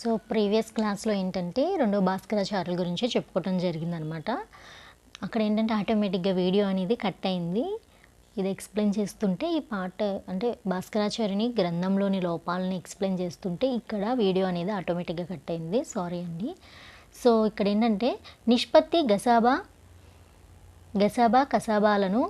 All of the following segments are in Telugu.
సో ప్రీవియస్ క్లాస్లో ఏంటంటే రెండో భాస్కరాచార్యుల గురించి చెప్పుకోవటం జరిగిందనమాట. అక్కడ ఏంటంటే ఆటోమేటిక్గా వీడియో అనేది కట్ అయింది. ఇది ఎక్స్ప్లెయిన్ చేస్తుంటే ఈ పాట అంటే భాస్కరాచార్యుని గ్రంథంలోని లోపాలని ఎక్స్ప్లెయిన్ చేస్తుంటే ఇక్కడ వీడియో అనేది ఆటోమేటిక్గా కట్ అయింది. సారీ అండి. సో ఇక్కడ ఏంటంటే నిష్పత్తి గసాబా గసాబా కసాబాలను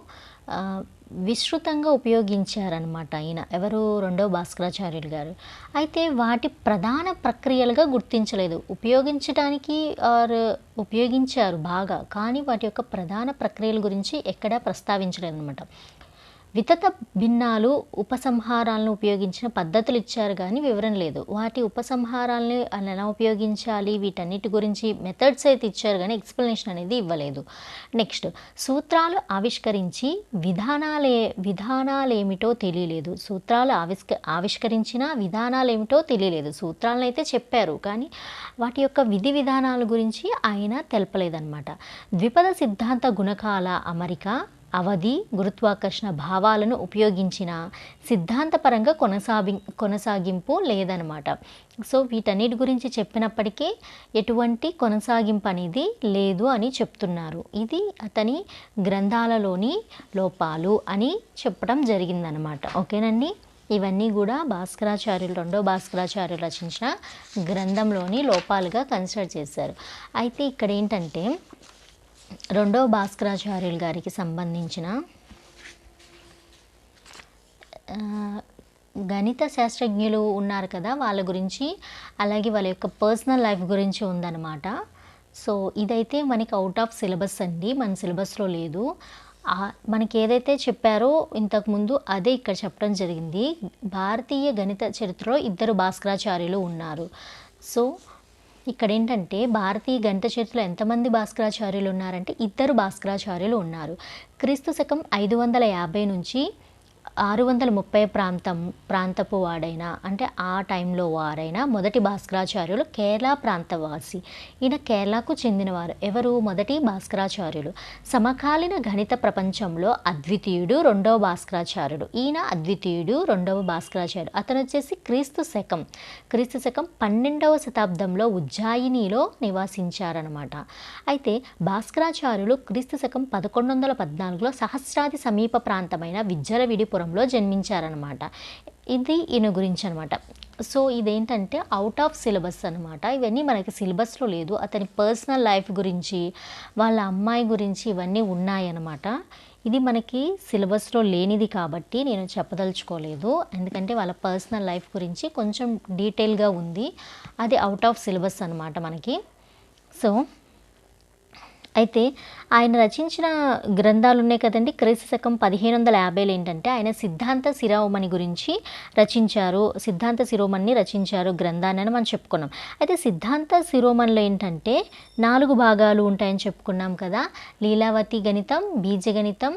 విస్తృతంగా ఉపయోగించారనమాట ఆయన ఎవరు రెండో భాస్కరాచార్యులు గారు. అయితే వాటి ప్రధాన ప్రక్రియలుగా గుర్తించలేదు. ఉపయోగించడానికి ఆర్ ఉపయోగించారు బాగా. కానీ వాటి యొక్క ప్రధాన ప్రక్రియల గురించి ఎక్కడా ప్రస్తావించలేదు అనమాట వితత భిన్నాలు ఉపసంహారాలను ఉపయోగించిన పద్ధతులు ఇచ్చారు కానీ వివరణ లేదు. వాటి ఉపసంహారాలని ఎలా ఉపయోగించాలి? వీటన్నిటి గురించి మెథడ్స్ అయితే ఇచ్చారు కానీ ఎక్స్ప్లెనేషన్ అనేది ఇవ్వలేదు. నెక్స్ట్ సూత్రాలు ఆవిష్కరించి విధానాలే విధానాలు ఏమిటో తెలియలేదు. సూత్రాలు ఆవిష్క ఆవిష్కరించిన విధానాలు ఏమిటో తెలియలేదు. సూత్రాలను అయితే చెప్పారు కానీ వాటి యొక్క విధి విధానాల గురించి ఆయన తెలపలేదన్నమాట. ద్విపద సిద్ధాంత గుణకాల అమరిక అవధి గురుత్వాకర్షణ భావాలను ఉపయోగించిన సిద్ధాంతపరంగా కొనసాగి కొనసాగింపు లేదనమాట సో వీటన్నిటి గురించి చెప్పినప్పటికీ ఎటువంటి కొనసాగింపు అనేది లేదు అని చెప్తున్నారు. ఇది అతని గ్రంథాలలోని లోపాలు అని చెప్పడం జరిగిందనమాట ఓకేనండి? ఇవన్నీ కూడా భాస్కరాచార్యులు రెండో భాస్కరాచార్యులు రచించిన గ్రంథంలోని లోపాలుగా కన్సిడర్ చేశారు. అయితే ఇక్కడ ఏంటంటే రెండవ భాస్కరాచార్యులు గారికి సంబంధించిన గణిత శాస్త్రజ్ఞులు ఉన్నారు కదా వాళ్ళ గురించి అలాగే వాళ్ళ యొక్క పర్సనల్ లైఫ్ గురించి ఉందన్నమాట. సో ఇదైతే మనకి అవుట్ ఆఫ్ సిలబస్ అండి మన సిలబస్లో లేదు. మనకి ఏదైతే చెప్పారో ఇంతకుముందు అదే ఇక్కడ చెప్పడం జరిగింది. భారతీయ గణిత చరిత్రలో ఇద్దరు భాస్కరాచార్యులు ఉన్నారు. సో ఇక్కడ ఏంటంటే భారతీయ గణిత చరిత్రలో ఎంతమంది భాస్కరాచార్యులు ఉన్నారంటే ఇద్దరు భాస్కరాచార్యులు ఉన్నారు. క్రీస్తు శకం ఐదు వందల యాభై నుంచి ఆరు వందల ముప్పై ప్రాంతం ప్రాంతపు వాడైన అంటే ఆ టైంలో వారైన మొదటి భాస్కరాచార్యులు కేరళ ప్రాంతవాసి. ఈయన కేరళకు చెందినవారు. ఎవరు? మొదటి భాస్కరాచార్యులు. సమకాలీన గణిత ప్రపంచంలో అద్వితీయుడు రెండవ భాస్కరాచార్యుడు. ఈయన అద్వితీయుడు రెండవ భాస్కరాచార్యుడు. అతను వచ్చేసి క్రీస్తు శకం. క్రీస్తు శకం పన్నెండవ శతాబ్దంలో ఉజ్జాయినిలో నివాసించారనమాట అయితే భాస్కరాచార్యులు క్రీస్తు శకం పదకొండు వందల పద్నాలుగులో సహస్రాది సమీప ప్రాంతమైన విజ్జలవిడిపురంలో జన్మించారనమాట ఇది ఈయన గురించి అనమాట సో ఇదేంటంటే అవుట్ ఆఫ్ సిలబస్ అనమాట ఇవన్నీ మనకి సిలబస్లో లేదు. అతని పర్సనల్ లైఫ్ గురించి వాళ్ళ అమ్మాయి గురించి ఇవన్నీ ఉన్నాయన్నమాట. ఇది మనకి సిలబస్లో లేనిది కాబట్టి నేను చెప్పదలుచుకోలేదు. ఎందుకంటే వాళ్ళ పర్సనల్ లైఫ్ గురించి కొంచెం డీటెయిల్గా ఉంది. అది అవుట్ ఆఫ్ సిలబస్ అనమాట మనకి. సో అయితే ఆయన రచించిన గ్రంథాలు ఉన్నాయి కదండి. క్రీస్తు శకం పదిహేను వందల యాభైలు ఏంటంటే ఆయన సిద్ధాంత శిరోమణి గురించి రచించారు. సిద్ధాంత శిరోమణిని రచించారు గ్రంథాన్ని అని మనం చెప్పుకున్నాం. అయితే సిద్ధాంత శిరోమణిలో ఏంటంటే నాలుగు భాగాలు ఉంటాయని చెప్పుకున్నాం కదా. లీలావతి గణితం బీజగణితం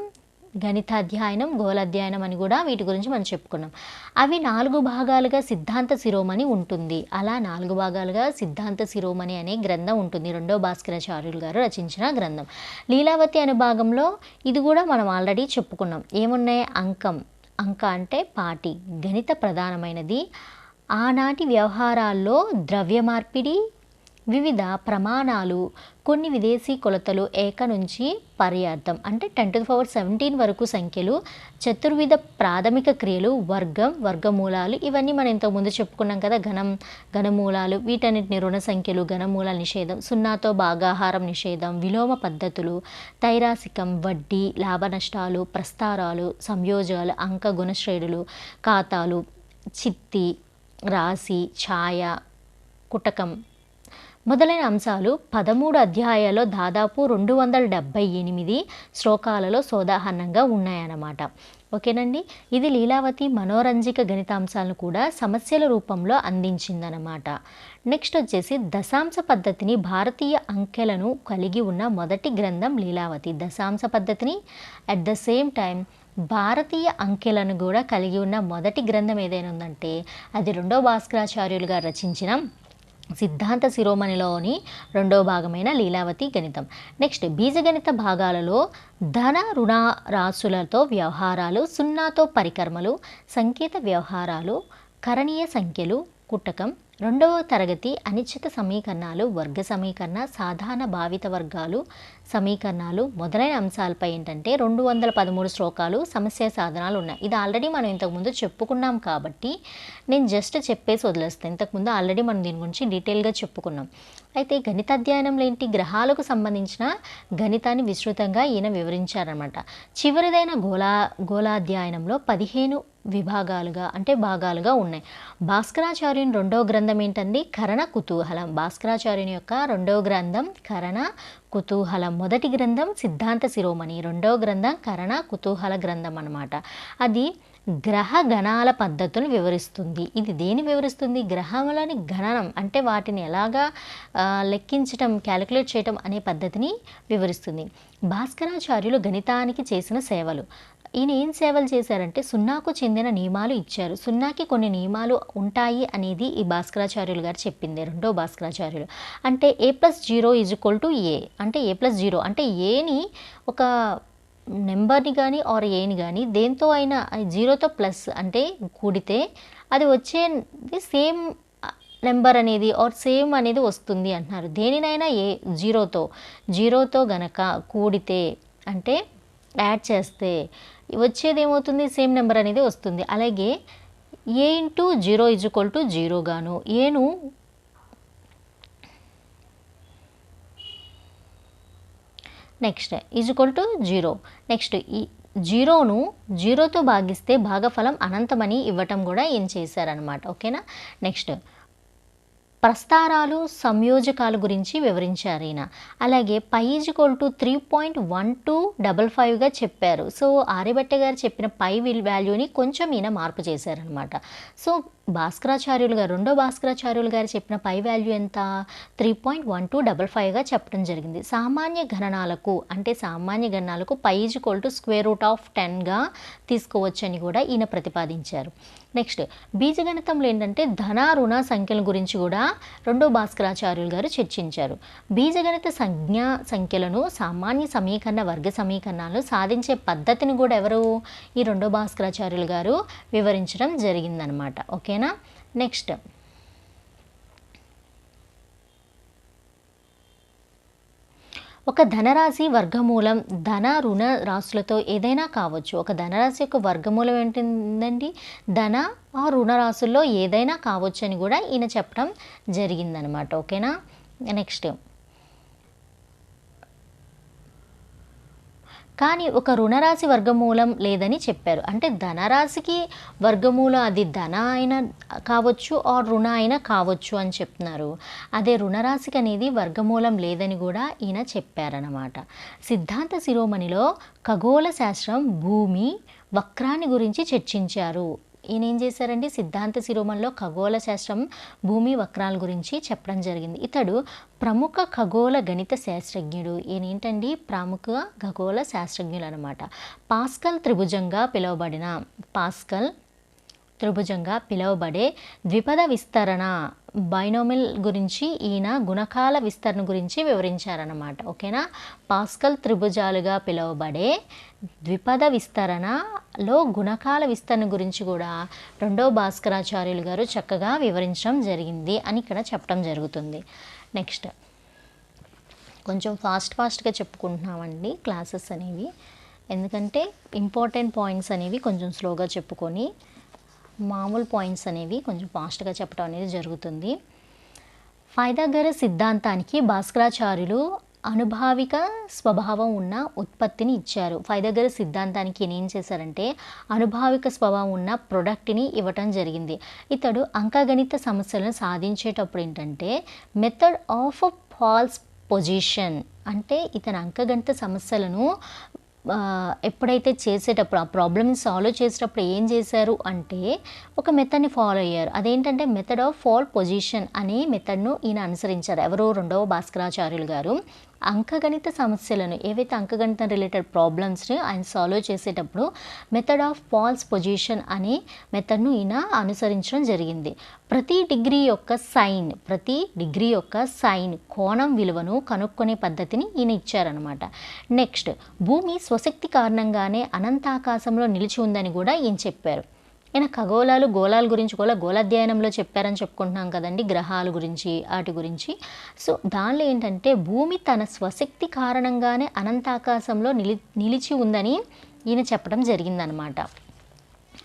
గణితాధ్యయనం గోళాధ్యయనం అని కూడా వీటి గురించి మనం చెప్పుకున్నాం. అవి నాలుగు భాగాలుగా సిద్ధాంత శిరోమణి ఉంటుంది. అలా నాలుగు భాగాలుగా సిద్ధాంత శిరోమణి అనే గ్రంథం ఉంటుంది. రెండో భాస్కరాచార్యులు గారు రచించిన గ్రంథం. లీలావతి అనే భాగంలో ఇది కూడా మనం ఆల్రెడీ చెప్పుకున్నాం. ఏమున్నాయి? అంకం. అంక అంటే పాటి గణిత ప్రధానమైనది. ఆనాటి వ్యవహారాల్లో ద్రవ్య మార్పిడి వివిధ ప్రమాణాలు కొన్ని విదేశీ కొలతలు ఏక నుంచి పర్యార్థం అంటే టెన్ టు పవర్ సెవెంటీన్ వరకు సంఖ్యలు చతుర్విధ ప్రాథమిక క్రియలు వర్గం వర్గమూలాలు ఇవన్నీ మనం ఇంతకుముందు చెప్పుకున్నాం కదా ఘనం ఘనమూలాలు. వీటన్నిటిని రుణ సంఖ్యలు ఘనమూల నిషేధం సున్నాతో భాగాహారం నిషేధం విలోమ పద్ధతులు తైరాసికం వడ్డీ లాభ నష్టాలు ప్రస్తారాలు సంయోజాలు అంక గుణశ్రేణులు ఖాతాలు చిత్తి రాశి ఛాయ కుటకం. మొదలైన అంశాలు పదమూడు అధ్యాయాల్లో దాదాపు రెండు వందల డెబ్భై ఎనిమిది శ్లోకాలలో సోదాహరణంగా ఉన్నాయన్నమాట. ఓకేనండి? ఇది లీలావతి మనోరంజిక గణితాంశాలను కూడా సమస్యల రూపంలో అందించిందనమాట నెక్స్ట్ వచ్చేసి దశాంశ పద్ధతిని భారతీయ అంకెలను కలిగి ఉన్న మొదటి గ్రంథం లీలావతి. దశాంశ పద్ధతిని అట్ ద సేమ్ టైం భారతీయ అంకెలను కూడా కలిగి ఉన్న మొదటి గ్రంథం ఏదైనా ఉందంటే అది రెండో భాస్కరాచార్యులు గారు రచించిన సిద్ధాంత శిరోమణిలోని రెండవ భాగమైన లీలావతి గణితం. నెక్స్ట్ బీజగణిత భాగాలలో ధన రుణ రాశులతో వ్యవహారాలు సున్నాతో పరికర్మలు సంకేత వ్యవహారాలు కరణీయ సంఖ్యలు పుట్టకం రెండవ తరగతి అనిశ్చిత సమీకరణాలు వర్గ సమీకరణ సాధారణ భావిత వర్గాలు సమీకరణాలు మొదలైన అంశాలపై ఏంటంటే రెండు వందల పదమూడు శ్లోకాలు సమస్య సాధనాలు ఉన్నాయి. ఇది ఆల్రెడీ మనం ఇంతకుముందు చెప్పుకున్నాం కాబట్టి నేను జస్ట్ చెప్పేసి వదిలేస్తాను. ఇంతకుముందు ఆల్రెడీ మనం దీని గురించి డీటెయిల్గా చెప్పుకున్నాం. అయితే గణిత అధ్యయనంలో ఏంటి? గ్రహాలకు సంబంధించిన గణితాన్ని విస్తృతంగా ఈయన వివరించారనమాట చివరిదైన గోళా గోళాధ్యయనంలో పదిహేను విభాగాలుగా అంటే భాగాలుగా ఉన్నాయి. భాస్కరాచార్యుని రెండవ గ్రంథం ఏంటండి? కరణ కుతూహలం. భాస్కరాచార్యుని యొక్క రెండవ గ్రంథం కరణ కుతూహలం. మొదటి గ్రంథం సిద్ధాంత శిరోమణి. రెండవ గ్రంథం కరణ కుతూహల గ్రంథం అనమాట అది గ్రహ గణాల పద్ధతులు వివరిస్తుంది. ఇది దేని వివరిస్తుంది? గ్రహములని గణనం అంటే వాటిని ఎలాగా లెక్కించటం క్యాలిక్యులేట్ చేయటం అనే పద్ధతిని వివరిస్తుంది. భాస్కరాచార్యులు గణితానికి చేసిన సేవలు. ఈయన ఏం సేవలు చేశారంటే సున్నాకు చెందిన నియమాలు ఇచ్చారు. సున్నాకి కొన్ని నియమాలు ఉంటాయి అనేది ఈ భాస్కరాచార్యులు గారు చెప్పింది రెండో భాస్కరాచార్యులు. అంటే A plus zero is equal to A అంటే ఏ ప్లస్ జీరో అంటే ఏని ఒక నెంబర్ని కానీ ఆర్ ఏని కానీ దేంతో అయినా జీరోతో ప్లస్ అంటే కూడితే అది వచ్చేది సేమ్ నెంబర్ అనేది ఆర్ సేమ్ అనేది వస్తుంది అంటున్నారు. దేనినైనా ఏ జీరోతో జీరోతో గనక కూడితే అంటే యాడ్ చేస్తే వచ్చేది ఏమవుతుంది సేమ్ నెంబర్ అనేది వస్తుంది. అలాగే A into zero is equal to zero గాను. ఏను next is equal to zero. Next ఈ జీరోను జీరోతో భాగిస్తే భాగఫలం అనంతమని ఇవ్వటం కూడా ఏం చేశారనమాట ఓకేనా? నెక్స్ట్ ప్రస్తారాలు సంయోజకాల గురించి వివరించారు ఈయన. అలాగే pi equal to three point one two double ఫైవ్గా చెప్పారు. సో ఆర్యభట్ట గారు చెప్పిన పై విల్ వాల్యూని కొంచెం ఈయన మార్పు చేశారనమాట సో భాస్కరాచార్యులు గారు రెండో భాస్కరాచార్యులు గారు చెప్పిన పై వాల్యూ ఎంత? Three point one two double ఫైవ్గా చెప్పడం జరిగింది. సామాన్య గణనాలకు అంటే సామాన్య గణనాలకు pi equal to square root of టెన్గా తీసుకోవచ్చని కూడా ఈయన ప్రతిపాదించారు. నెక్స్ట్ బీజగణితంలో ఏంటంటే ధన రుణ సంఖ్యల గురించి కూడా రెండో భాస్కరాచార్యులు గారు చర్చించారు. బీజగణిత సంజ్ఞా సంఖ్యలను సామాన్య సమీకరణ వర్గ సమీకరణాలు సాధించే పద్ధతిని కూడా ఎవరు? ఈ రెండో భాస్కరాచార్యులు గారు వివరించడం జరిగిందనమాట. ఓకేనా? నెక్స్ట్ ఒక ధనరాశి వర్గమూలం ధన రుణ రాశులతో ఏదైనా కావచ్చు. ఒక ధనరాశి యొక్క వర్గమూలం ఏంటిందండి? ధన ఆ రుణ రాశుల్లో ఏదైనా కావచ్చు అని కూడా ఈయన చెప్పడం జరిగిందనమాట. ఓకేనా? నెక్స్ట్. కానీ ఒక రుణరాశి వర్గమూలం లేదని చెప్పారు. అంటే ధనరాశికి వర్గమూలం అది ధన అయినా కావచ్చు ఆర్ రుణ అయినా కావచ్చు అని చెప్తున్నారు. అదే రుణరాశికి అనేది వర్గమూలం లేదని కూడా ఈయన చెప్పారనమాట సిద్ధాంత శిరోమణిలో ఖగోళ శాస్త్రం భూమి వక్రాన్ని గురించి చర్చించారు. ఈయన ఏం చేశారండి సిద్ధాంత శిరోమంలో ఖగోళ శాస్త్రం భూమి వక్రాల గురించి చెప్పడం జరిగింది. ఇతడు ప్రముఖ ఖగోళ గణిత శాస్త్రజ్ఞుడు. ఈయన ఏంటండి ప్రముఖ ఖగోళ శాస్త్రజ్ఞులు అనమాట పాస్కల్ త్రిభుజంగా పిలువబడిన పాస్కల్ త్రిభుజంగా పిలువబడే ద్విపద విస్తరణ బైనోమిల్ గురించి ఈయన గుణకాల విస్తరణ గురించి వివరించారన్నమాట. ఓకేనా? పాస్కల్ త్రిభుజాలుగా పిలువబడే ద్విపద విస్తరణలో గుణకాల విస్తరణ గురించి కూడా రెండో భాస్కరాచార్యులు గారు చక్కగా వివరించడం జరిగింది అని ఇక్కడ చెప్పడం జరుగుతుంది. నెక్స్ట్. కొంచెం ఫాస్ట్ ఫాస్ట్గా చెప్పుకుంటున్నామండి క్లాసెస్ అనేవి. ఎందుకంటే ఇంపార్టెంట్ పాయింట్స్ అనేవి కొంచెం స్లోగా చెప్పుకొని మామూలు పాయింట్స్ అనేవి కొంచెం ఫాస్ట్గా చెప్పడం అనేది జరుగుతుంది. ఫైదాగర సిద్ధాంతానికి భాస్కరాచార్యులు అనుభావిక స్వభావం ఉన్న ఉత్పత్తిని ఇచ్చారు. ఫైదాగర సిద్ధాంతానికి ఏం చేశారంటే అనుభావిక స్వభావం ఉన్న ప్రొడక్ట్ని ఇవ్వటం జరిగింది. ఇతడు అంకగణిత సమస్యలను సాధించేటప్పుడు ఏంటంటే మెథడ్ ఆఫ్ ఫాల్స్ పొజిషన్ అంటే ఇతని అంకగణిత సమస్యలను ఎప్పుడైతే చేసేటప్పుడు ఆ ప్రాబ్లమ్ని సాల్వ్ చేసేటప్పుడు ఏం చేశారు అంటే ఒక మెథడ్ని ఫాలో అయ్యారు. అదేంటంటే మెథడ్ ఆఫ్ ఫాల్ పొజిషన్ అనే మెథడ్ను ఈయన అనుసరించారు. ఎవరో రెండవ భాస్కరాచార్యులు గారు. అంకగణిత సమస్యలను ఏవైతే అంకగణితం రిలేటెడ్ ప్రాబ్లమ్స్ని ఆయన సాల్వ్ చేసేటప్పుడు మెథడ్ ఆఫ్ పాల్స్ పొజిషన్ అనే మెథడ్ను ఈయన అనుసరించడం జరిగింది. ప్రతి డిగ్రీ యొక్క సైన్ ప్రతి డిగ్రీ యొక్క సైన్ కోణం విలువను కనుక్కునే పద్ధతిని ఈయన ఇచ్చారనమాట నెక్స్ట్ భూమి స్వశక్తి కారణంగానే అనంతాకాశంలో నిలిచి ఉందని కూడా ఈయన చెప్పారు. ఈయన ఖగోళాలు గోళాల గురించి కూడా గోళాధ్యయనంలో చెప్పారని చెప్పుకుంటున్నాం కదండి గ్రహాల గురించి వాటి గురించి. సో దానిలో ఏంటంటే భూమి తన స్వశక్తి కారణంగానే అనంతాకాశంలో నిలి నిలిచి ఉందని ఈయన చెప్పడం జరిగిందనమాట.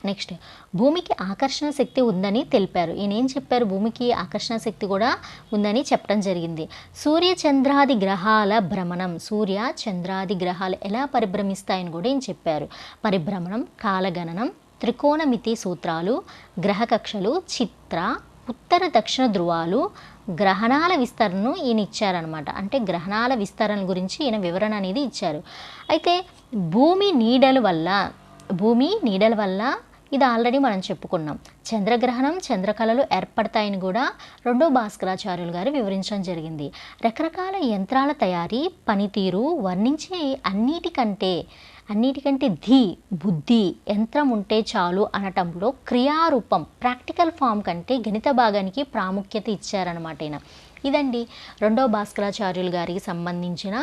నెక్స్ట్ భూమికి ఆకర్షణ శక్తి ఉందని తెలిపారు. ఈయన ఏం చెప్పారు? భూమికి ఆకర్షణ శక్తి కూడా ఉందని చెప్పడం జరిగింది. సూర్య చంద్రాది గ్రహాల భ్రమణం సూర్య చంద్రాది గ్రహాలు ఎలా పరిభ్రమిస్తాయని కూడా ఈయన చెప్పారు. పరిభ్రమణం కాలగణనం త్రికోణమితి సూత్రాలు గ్రహ కక్షలు చిత్ర ఉత్తర దక్షిణ ధృవాలు గ్రహణాల విస్తరణను ఈయన ఇచ్చారనమాట అంటే గ్రహణాల విస్తరణ గురించి ఈయన వివరణ అనేది ఇచ్చారు. అయితే భూమి నీడల వల్ల భూమి నీడల వల్ల ఇది ఆల్రెడీ మనం చెప్పుకున్నాం. చంద్రగ్రహణం చంద్రకళలు ఏర్పడతాయని కూడా రెండో భాస్కరాచార్యులు గారు వివరించడం జరిగింది. రకరకాల యంత్రాల తయారీ పనితీరు వర్ణించే అన్నిటికంటే అన్నిటికంటే ధీ బుద్ధి యంత్రం ఉంటే చాలు అనటంలో క్రియారూపం ప్రాక్టికల్ ఫామ్ కంటే గణిత భాగానికి ప్రాముఖ్యత ఇచ్చారనమాట ఈయన. ఇదండి రెండో భాస్కరాచార్యులు గారికి సంబంధించిన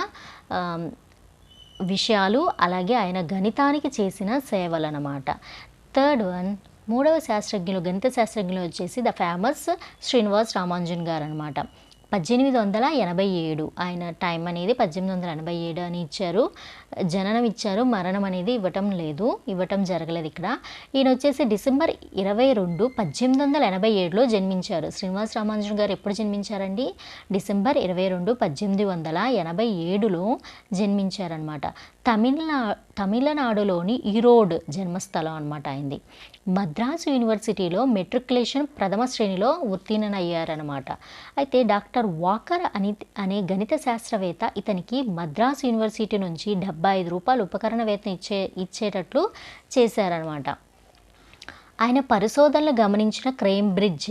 విషయాలు అలాగే ఆయన గణితానికి చేసిన సేవలు అనమాట థర్డ్ వన్ మూడవ శాస్త్రజ్ఞులు గణిత శాస్త్రజ్ఞులు వచ్చేసి ద ఫేమస్ శ్రీనివాస్ రామానుజన్ గారు అనమాట పద్దెనిమిది వందల ఎనభై ఏడు ఆయన టైం అనేది పద్దెనిమిది వందల ఎనభై ఏడు అని ఇచ్చారు. జననం ఇచ్చారు మరణం అనేది ఇవ్వటం లేదు ఇవ్వటం జరగలేదు ఇక్కడ. ఈయన వచ్చేసి డిసెంబర్ ఇరవై రెండు పద్దెనిమిది వందల ఎనభై ఏడులో జన్మించారు. శ్రీనివాస్ రామానుజన్ గారు ఎప్పుడు జన్మించారండి? డిసెంబర్ ఇరవై రెండు పద్దెనిమిది వందల ఎనభై ఏడులో జన్మించారనమాట తమిళనా తమిళనాడులోని ఈరోడ్ జన్మస్థలం అనమాట అయింది. మద్రాసు యూనివర్సిటీలో మెట్రికులేషన్ ప్రథమ శ్రేణిలో ఉత్తీర్ణనయ్యారనమాట అయితే డాక్టర్ వాకర్ అని అనే గణిత శాస్త్రవేత్త ఇతనికి మద్రాసు యూనివర్సిటీ నుంచి డెబ్బై ఐదు రూపాయలు ఉపకరణ వేతనం ఇచ్చే ఇచ్చేటట్లు చేశారనమాట ఆయన పరిశోధనలు గమనించిన క్రేంబ్రిడ్జ్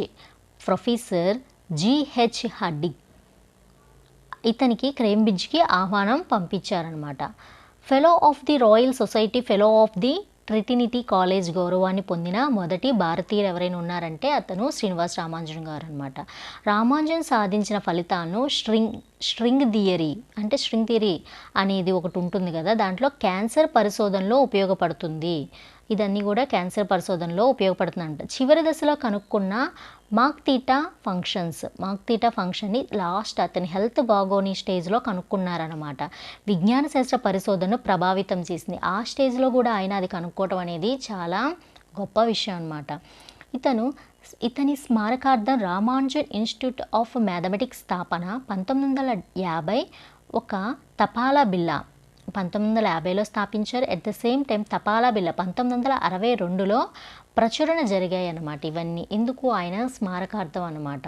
ప్రొఫెసర్ జిహెచ్ హడ్డి ఇతనికి క్రేంబ్రిడ్జ్కి ఆహ్వానం పంపించారనమాట fellow of the Royal Society fellow of the Trinity College గౌరవాన్ని పొందిన మొదటి భారతీయులు ఎవరైనా ఉన్నారంటే అతను శ్రీనివాస్ రామానుజన్ గారు అనమాట రామానుజన్ సాధించిన ఫలితాలను స్ట్రింగ్ స్ట్రింగ్ థియరీ అంటే స్ట్రింగ్ థియరీ అనేది ఒకటి ఉంటుంది కదా దాంట్లో క్యాన్సర్ పరిశోధనలో ఉపయోగపడుతుంది. ఇదన్నీ కూడా క్యాన్సర్ పరిశోధనలో ఉపయోగపడుతుందంట. చివరి దశలో కనుక్కున్న mock theta functions mock theta ఫంక్షన్ని లాస్ట్ అతని హెల్త్ బాగోని స్టేజ్లో కనుక్కున్నారనమాట విజ్ఞాన శాస్త్ర పరిశోధనను ప్రభావితం చేసింది. ఆ స్టేజ్లో కూడా ఆయన అది కనుక్కోవటం అనేది చాలా గొప్ప విషయం అనమాట ఇతను ఇతని స్మారకార్థం రామానుజన్ ఇన్స్టిట్యూట్ ఆఫ్ మ్యాథమెటిక్స్ స్థాపన పంతొమ్మిది వందల యాభై ఒక తపాలా బిల్లా పంతొమ్మిది వందల యాభైలో స్థాపించారు. ఎట్ ద సేమ్ టైం తపాలా బిల్ల పంతొమ్మిది వందల అరవై రెండులో ప్రచురణ జరిగాయి అన్నమాట ఇవన్నీ. ఎందుకు ఆయన స్మారకార్థం అన్నమాట.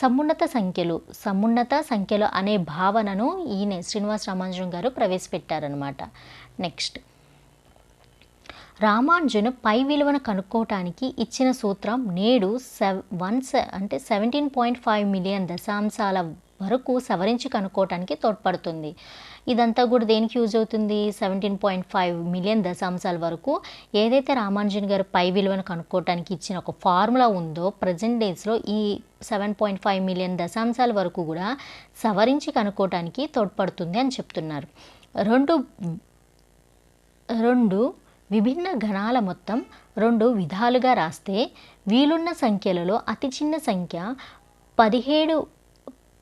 సమున్నత సంఖ్యలు సమున్నత సంఖ్యలు అనే భావనను ఈయన శ్రీనివాస్ రామానుజన్ గారు ప్రవేశపెట్టారనమాట నెక్స్ట్ రామానుజన్ పై విలువను కనుక్కోవటానికి ఇచ్చిన సూత్రం నేడు సెవ్ వన్ అంటే సెవెంటీన్ పాయింట్ ఫైవ్ మిలియన్ దశాంశాల వరకు సవరించి కనుక్కోవటానికి తోడ్పడుతుంది. ఇదంతా కూడా దేనికి యూజ్ అవుతుంది? సెవెంటీన్ పాయింట్ ఫైవ్ మిలియన్ దశాంశాల వరకు ఏదైతే రామానుజన్ గారు పై విలువను కనుక్కోవటానికి ఇచ్చిన ఒక ఫార్ములా ఉందో ప్రజెంట్ డేస్లో ఈ సెవెన్ పాయింట్ ఫైవ్ మిలియన్ దశాంశాల వరకు కూడా సవరించి కనుక్కోవటానికి తోడ్పడుతుంది అని చెప్తున్నారు. రెండు రెండు విభిన్న గణాల మొత్తం రెండు విధాలుగా రాస్తే వీలున్న సంఖ్యలలో అతి చిన్న సంఖ్య పదిహేడు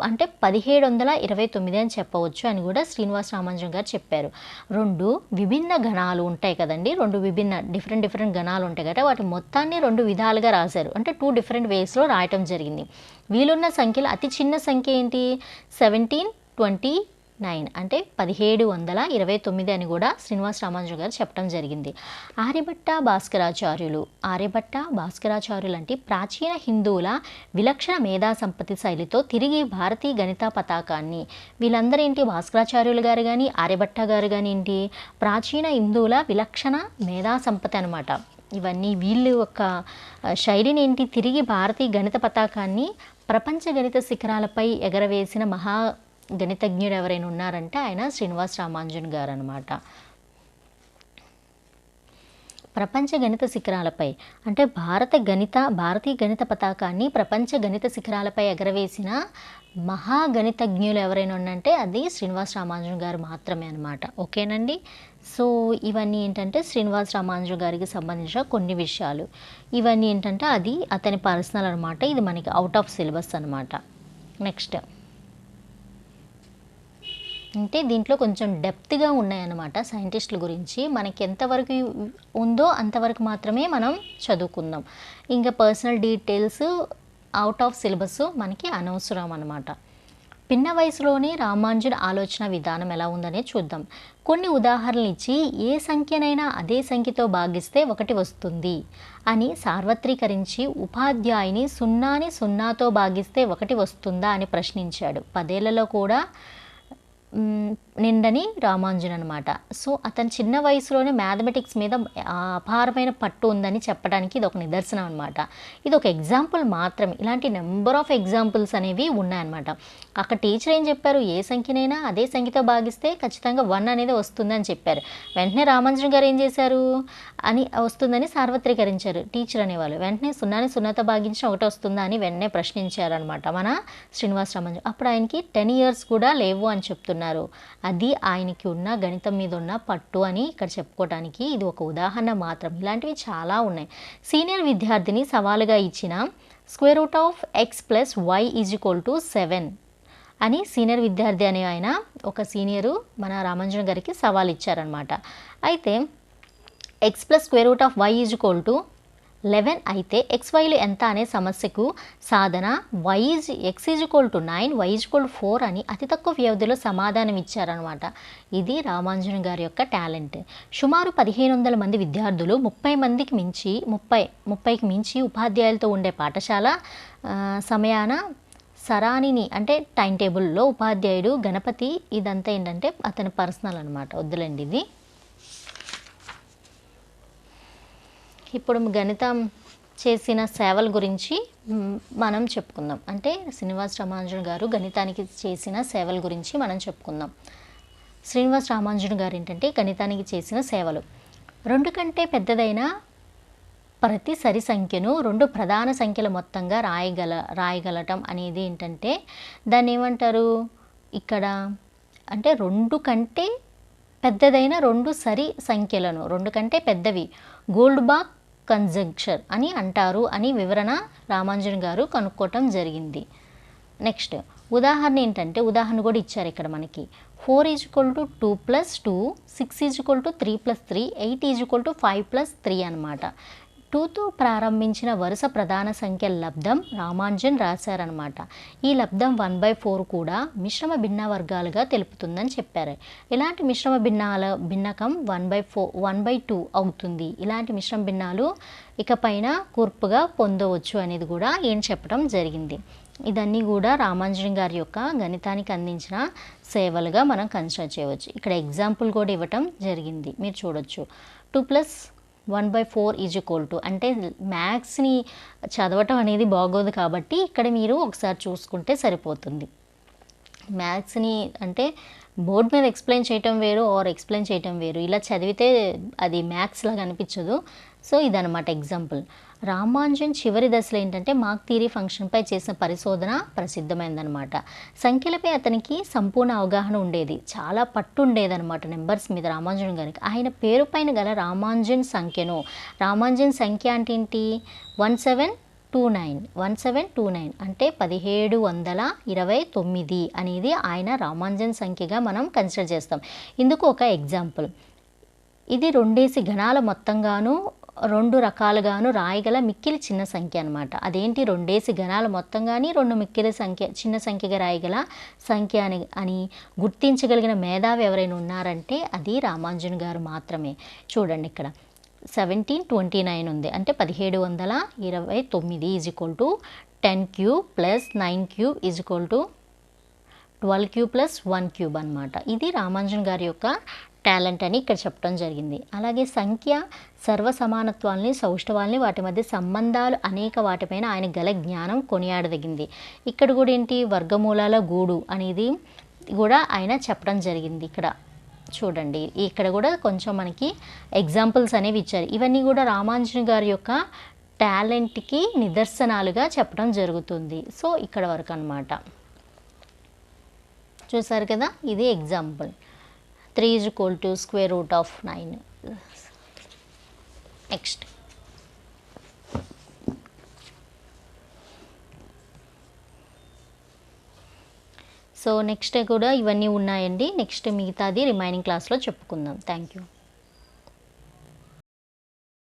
అంటే పదిహేడు వందల ఇరవై తొమ్మిది అని చెప్పవచ్చు అని కూడా శ్రీనివాస్ రామానుజన్ గారు చెప్పారు. రెండు విభిన్న గణాలు ఉంటాయి కదండి. రెండు విభిన్న డిఫరెంట్ డిఫరెంట్ గణాలు ఉంటాయి కదా. వాటి మొత్తాన్ని రెండు విధాలుగా రాశారు. అంటే టూ డిఫరెంట్ వేస్లో రాయటం జరిగింది. వీలున్న సంఖ్యలు అతి చిన్న సంఖ్య ఏంటి? Seventeen twenty nine. అంటే పదిహేడు వందల ఇరవై తొమ్మిది అని కూడా శ్రీనివాస రామానుజు గారు చెప్పడం జరిగింది. ఆర్యభట్ట భాస్కరాచార్యులు. ఆర్యభట్ట భాస్కరాచార్యులు అంటే ప్రాచీన హిందువుల విలక్షణ మేధా సంపత్తి శైలితో తిరిగి భారతీయ గణిత పతాకాన్ని. వీళ్ళందరేంటి? భాస్కరాచార్యులు గారు కానీ ఆర్యభట్ట గారు కానీ ఏంటి? ప్రాచీన హిందువుల విలక్షణ మేధా సంపత్తి అనమాట ఇవన్నీ వీళ్ళు యొక్క శైలిని ఏంటి? తిరిగి భారతీయ గణిత పతాకాన్ని ప్రపంచ గణిత శిఖరాలపై ఎగరవేసిన మహా గణితజ్ఞుడు ఎవరైనా ఉన్నారంటే ఆయన శ్రీనివాస్ రామానుజన్ గారు అనమాట ప్రపంచ గణిత శిఖరాలపై అంటే భారత గణిత భారతీయ గణిత పతాకాన్ని ప్రపంచ గణిత శిఖరాలపై ఎగరవేసిన మహాగణితజ్ఞులు ఎవరైనా ఉన్నంటే అది శ్రీనివాస్ రామానుజన్ గారు మాత్రమే అనమాట ఓకేనండి? సో ఇవన్నీ ఏంటంటే శ్రీనివాస్ రామానుజన్ గారికి సంబంధించిన కొన్ని విషయాలు. ఇవన్నీ ఏంటంటే అది అతని పర్సనల్ అనమాట ఇది మనకి అవుట్ ఆఫ్ సిలబస్ అనమాట నెక్స్ట్. అంటే దీంట్లో కొంచెం డెప్త్గా ఉన్నాయన్నమాట సైంటిస్టుల గురించి. మనకి ఎంతవరకు ఉందో అంతవరకు మాత్రమే మనం చదువుకుందాం. ఇంకా personal details out of syllabus మనకి అనవసరం అనమాట పిన్న వయసులోనే రామానుజన్ ఆలోచన విధానం ఎలా ఉందనే చూద్దాం. కొన్ని ఉదాహరణలు ఇచ్చి ఏ సంఖ్యనైనా అదే సంఖ్యతో భాగిస్తే ఒకటి వస్తుంది అని సార్వత్రీకరించి ఉపాధ్యాయుని సున్నాని సున్నాతో భాగిస్తే ఒకటి వస్తుందా అని ప్రశ్నించాడు. పదేళ్ళలో కూడా నిండని రామానుజన్ అనమాట సో అతను చిన్న వయసులోనే మ్యాథమెటిక్స్ మీద అపారమైన పట్టు ఉందని చెప్పడానికి ఇది ఒక నిదర్శనం అనమాట ఇది ఒక ఎగ్జాంపుల్ మాత్రమే. ఇలాంటి నెంబర్ ఆఫ్ ఎగ్జాంపుల్స్ అనేవి ఉన్నాయన్నమాట. అక్కడ టీచర్ ఏం చెప్పారు? ఏ సంఖ్యనైనా అదే సంఖ్యతో భాగిస్తే ఖచ్చితంగా వన్ అనేది వస్తుందని చెప్పారు. వెంటనే రామాంజన్ గారు ఏం చేశారు? అని వస్తుందని సార్వత్రీకరించారు టీచర్ అనేవాళ్ళు. వెంటనే సున్నాని సున్నాతో భాగించిన ఒకటి వస్తుందా అని వెంటనే ప్రశ్నించారనమాట మన శ్రీనివాస్ రామాంజన్ అప్పుడు ఆయనకి టెన్ ఇయర్స్ కూడా లేవు అని చెప్తున్నారు. అది ఆయనకి ఉన్న గణితం మీద ఉన్న పట్టు అని ఇక్కడ చెప్పుకోవడానికి ఇది ఒక ఉదాహరణ మాత్రం. ఇలాంటివి చాలా ఉన్నాయి. సీనియర్ విద్యార్థిని సవాలుగా ఇచ్చిన square root of x plus y is equal to seven అని సీనియర్ విద్యార్థి అనే ఆయన ఒక సీనియరు మన రామంజన్ గారికి సవాల్ ఇచ్చారనమాట అయితే x plus square root of y is equal to eleven అయితే ఎక్స్ వైలు ఎంత అనే సమస్యకు సాధన y is x is equal to nine y is equal four అని అతి తక్కువ వ్యవధిలో సమాధానం ఇచ్చారనమాట ఇది రామాంజన్ గారి యొక్క టాలెంట్. సుమారు పదిహేను వందల మంది విద్యార్థులు ముప్పై మందికి మించి ముప్పై ముప్పైకి మించి ఉపాధ్యాయులతో ఉండే పాఠశాల సమయాన సరానిని అంటే టైం టేబుల్లో ఉపాధ్యాయుడు గణపతి ఇదంతా ఏంటంటే అతని పర్సనల్ అనమాట వద్దులేండి ఇది. ఇప్పుడు గణితం చేసిన సేవల గురించి మనం చెప్పుకుందాం. అంటే శ్రీనివాస్ రామానుజన్ గారు గణితానికి చేసిన సేవల గురించి మనం చెప్పుకుందాం. శ్రీనివాస్ రామానుజన్ గారు ఏంటంటే గణితానికి చేసిన సేవలు. రెండు కంటే పెద్దదైన ప్రతి సరి సంఖ్యను రెండు ప్రధాన సంఖ్యల మొత్తంగా రాయగల రాయగలటం అనేది ఏంటంటే దాన్ని ఏమంటారు? ఇక్కడ అంటే రెండు కంటే పెద్దదైన రెండు సరి సంఖ్యలను రెండు కంటే పెద్దవి. గోల్డ్ బాక్ కన్జంక్షన్ అని అంటారు అని వివరణ రామాంజన్ గారు కనుక్కోవటం జరిగింది. నెక్స్ట్ ఉదాహరణ ఏంటంటే ఉదాహరణ కూడా ఇచ్చారు ఇక్కడ మనకి. Four is equal to two plus two six is equal to three plus three eight is equal to five plus three అనమాట టూతో ప్రారంభించిన వరుస ప్రధాన సంఖ్య లబ్ధం రామాంజన్ రాశారనమాట ఈ లబ్ధం వన్ బై ఫోర్ కూడా మిశ్రమ భిన్న వర్గాలుగా తెలుపుతుందని చెప్పారు. ఇలాంటి మిశ్రమ భిన్నాల భిన్నకం one by four one by two అవుతుంది. ఇలాంటి మిశ్రమ భిన్నాలు ఇకపైన కూర్పుగా పొందవచ్చు అనేది కూడా ఏం చెప్పడం జరిగింది. ఇదన్నీ కూడా రామాంజన్ గారి యొక్క గణితానికి అందించిన సేవలుగా మనం కన్సిడర్ చేయవచ్చు. ఇక్కడ ఎగ్జాంపుల్ కూడా ఇవ్వటం జరిగింది. మీరు చూడొచ్చు. Two plus one by four is equal to. అంటే మ్యాథ్స్ని చదవటం అనేది బాగోదు కాబట్టి ఇక్కడ మీరు ఒకసారి చూసుకుంటే సరిపోతుంది. మ్యాథ్స్ని అంటే బోర్డ్ మీద ఎక్స్ప్లెయిన్ చేయటం వేరు ఆర్ ఎక్స్ప్లెయిన్ చేయటం వేరు. ఇలా చదివితే అది మ్యాథ్స్ లాగా అనిపించదు. సో ఇదనమాట ఎగ్జాంపుల్. రామానుజన్ చివరి దశలో ఏంటంటే మార్క్ థియరీ ఫంక్షన్పై చేసిన పరిశోధన ప్రసిద్ధమైందనమాట సంఖ్యలపై అతనికి సంపూర్ణ అవగాహన ఉండేది. చాలా పట్టు ఉండేదనమాట నెంబర్స్ మీద రామానుజన్ గారికి. ఆయన పేరు పైన గల రామానుజన్ సంఖ్యను. రామానుజన్ సంఖ్య అంటే ఏంటి? One seven two nine. One seven two nine అంటే పదిహేడు వందల ఇరవై తొమ్మిది అనేది ఆయన రామాంజన్ సంఖ్యగా మనం కన్సిడర్ చేస్తాం. ఇందుకు ఒక ఎగ్జాంపుల్. ఇది రెండేసి గణాల మొత్తంగాను రెండు రకాలుగాను రాయగల మిక్కిలి చిన్న సంఖ్య అనమాట అదేంటి? రెండేసి గణాల మొత్తం కానీ రెండు మిక్కిలి సంఖ్య చిన్న సంఖ్యగా రాయగల సంఖ్య అని అని గుర్తించగలిగిన మేధావి ఎవరైనా ఉన్నారంటే అది రామాంజన్ గారు మాత్రమే. చూడండి ఇక్కడ. సెవెంటీన్ ట్వంటీ నైన్ ఉంది. అంటే పదిహేడు వందల ఇరవై తొమ్మిది is equal to ten cube plus nine cube is equal to twelve cube plus one cube అనమాట ఇది రామాంజన్ గారి యొక్క టాలెంట్ అని ఇక్కడ చెప్పడం జరిగింది. అలాగే సంఖ్య సర్వ సమానత్వాల్ని సౌష్ఠవాల్ని వాటి మధ్య సంబంధాలు అనేక వాటిపైన ఆయన గల జ్ఞానం కొనియాడదగింది. ఇక్కడ కూడా ఏంటి? వర్గమూలాల గూడు అనేది కూడా ఆయన చెప్పడం జరిగింది ఇక్కడ. చూడండి ఇక్కడ కూడా కొంచెం మనకి ఎగ్జాంపుల్స్ అనేవి ఇచ్చారు. ఇవన్నీ కూడా రామాంజన్ గారి యొక్క టాలెంట్కి నిదర్శనాలుగా చెప్పడం జరుగుతుంది. సో ఇక్కడ వరకు అనమాట చూసారు కదా? ఇది example. Three is equal to square root of nine. Next. So next కూడా ఇవన్నీ ఉన్నాయండి. నెక్స్ట్ మిగతాది రిమైనింగ్ క్లాస్లో చెప్పుకుందాం. Thank you